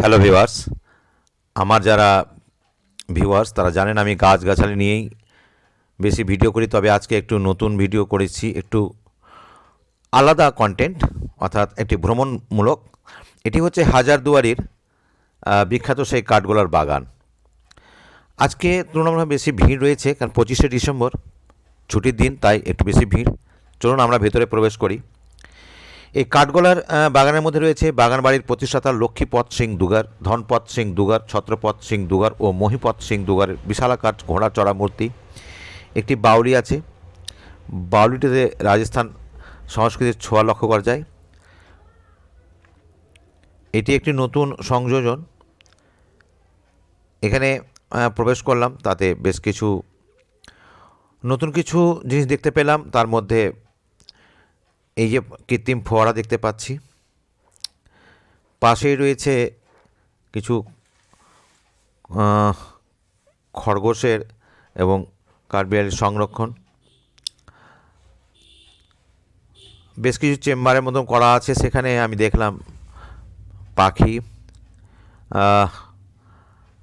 Hello viewers আমার যারা viewers তারা জানেন আমি গাছগাছালি নিয়েই বেশি ভিডিও করি, তবে আজকে একটু নতুন ভিডিও করেছি, একটু আলাদা কন্টেন্ট অর্থাৎ একটি ভ্রমণমূলক। এটি হচ্ছে হাজারদুয়ারির বিখ্যাত সেই কাঠগোলার বাগান। আজকে তুলনামূলক বেশি ভিড় রয়েছে, কারণ পঁচিশে ডিসেম্বর, ছুটির দিন, তাই একটু বেশি ভিড়। চলুন আমরা ভেতরে প্রবেশ করি। এই কাঠগোলার বাগানের মধ্যে রয়েছে বাগান বাড়ির প্রতিষ্ঠাতা লক্ষ্মীপদ সিং দুগার ধনপদ সিং দুগার ছত্রপদ সিং দুগার ও মহিপদ সিং দুগারের বিশালাকার ঘোড়া চড়া মূর্তি। একটি বাউলি আছে। বাউলিটিতে রাজস্থান সংস্কৃতির ছোঁয়া লক্ষ্য করা যায়। এটি একটি নতুন সংযোজন। এখানে প্রবেশ করলাম। তাতে বেশ কিছু নতুন কিছু জিনিস দেখতে পেলাম। তার মধ্যে এই যে কৃত্রিম ফোয়ারা দেখতে পাচ্ছি, পাশেই রয়েছে কিছু খরগোশের এবং কাঠবিড়ালির সংরক্ষণ। বেশ কিছু চেম্বারের মতন করা আছে, সেখানে আমি দেখলাম পাখি।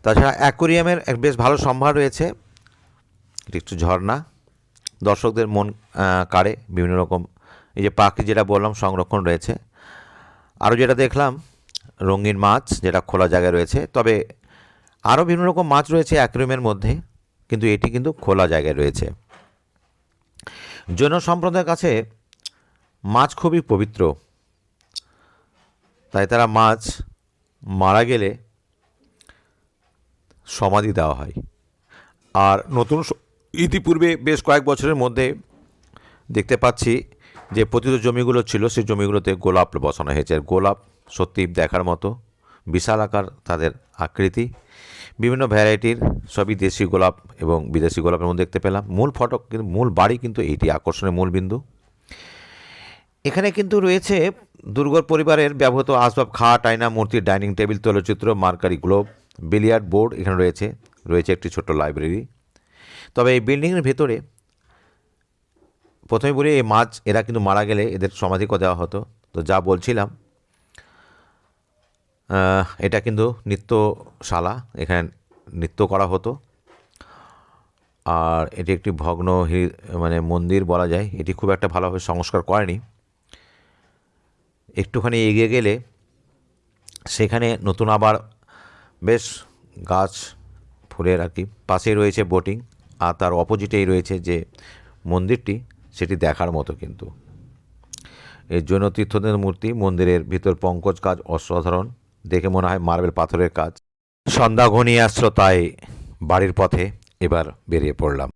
তাছাড়া অ্যাকোরিয়ামের এক বেশ ভালো সম্ভার রয়েছে একটু ঝর্ণা। দর্শকদের মন কাড়ে বিভিন্ন রকম এই যে পাখি যেটা বললাম, সংরক্ষণ রয়েছে। আরও যেটা দেখলাম, রঙিন মাছ যেটা খোলা জায়গায় রয়েছে, তবে আরও বিভিন্ন রকম মাছ রয়েছে অ্যাকোরিয়ামের মধ্যে, কিন্তু এটি কিন্তু খোলা জায়গায় রয়েছে। জনসম্প্রদায়ের কাছে মাছ খুবই পবিত্র। তাই তারা মাছ মারা গেলে সমাধি দেওয়া হয়। আর নতুন ইতিপূর্বে বেশ কয়েক বছরের মধ্যে দেখতে পাচ্ছি যে পতিত জমিগুলো ছিল, সেই জমিগুলোতে গোলাপ বসানো হয়েছে। আর গোলাপ সত্যি দেখার মতো বিশাল আকার তাদের আকৃতি। বিভিন্ন ভ্যারাইটির সবই দেশি গোলাপ এবং বিদেশি গোলাপের মধ্যে দেখতে পেলাম। মূল ফটক কিন্তু মূল বাড়ি কিন্তু এইটি আকর্ষণের মূল বিন্দু। এখানে কিন্তু রয়েছে দুর্গর পরিবারের ব্যবহৃত আসবাব, খাট, আয়না, মূর্তি, ডাইনিং টেবিল তৈলচিত্র মার্কারি গ্লোব, বিলিয়ার্ড বোর্ড এখানে রয়েছে। রয়েছে একটি ছোট্ট লাইব্রেরি। তবে এই বিল্ডিংয়ের ভেতরে প্রথমে বলি, এই মাছ, এরা কিন্তু মারা গেলে এদের সমাধি দেওয়া হতো। তো যা বলছিলাম এটা কিন্তু নৃত্যশালা, এখানে নৃত্য করা হতো। আর এটি একটি ভগ্ন মানে মন্দির বলা যায়। এটি খুব একটা ভালোভাবে সংস্কার করেনি। একটুখানি এগিয়ে গেলে সেখানে নতুন আবার বেশ গাছ, ফুলের আর কি, পাশেই রয়েছে বোটিং আর তার অপোজিটেই রয়েছে যে মন্দিরটি। সেটি দেখার মতো কিন্তু। এই জৈন তীর্থদের মূর্তি, মন্দিরের ভিতর পঙ্কজ কাজ অসাধারণ। দেখে মনে হয় মার্বেল পাথরের কাজ। সন্ধ্যা ঘনিয়ে তাই বাড়ির পথে এবার বেরিয়ে পড়লাম।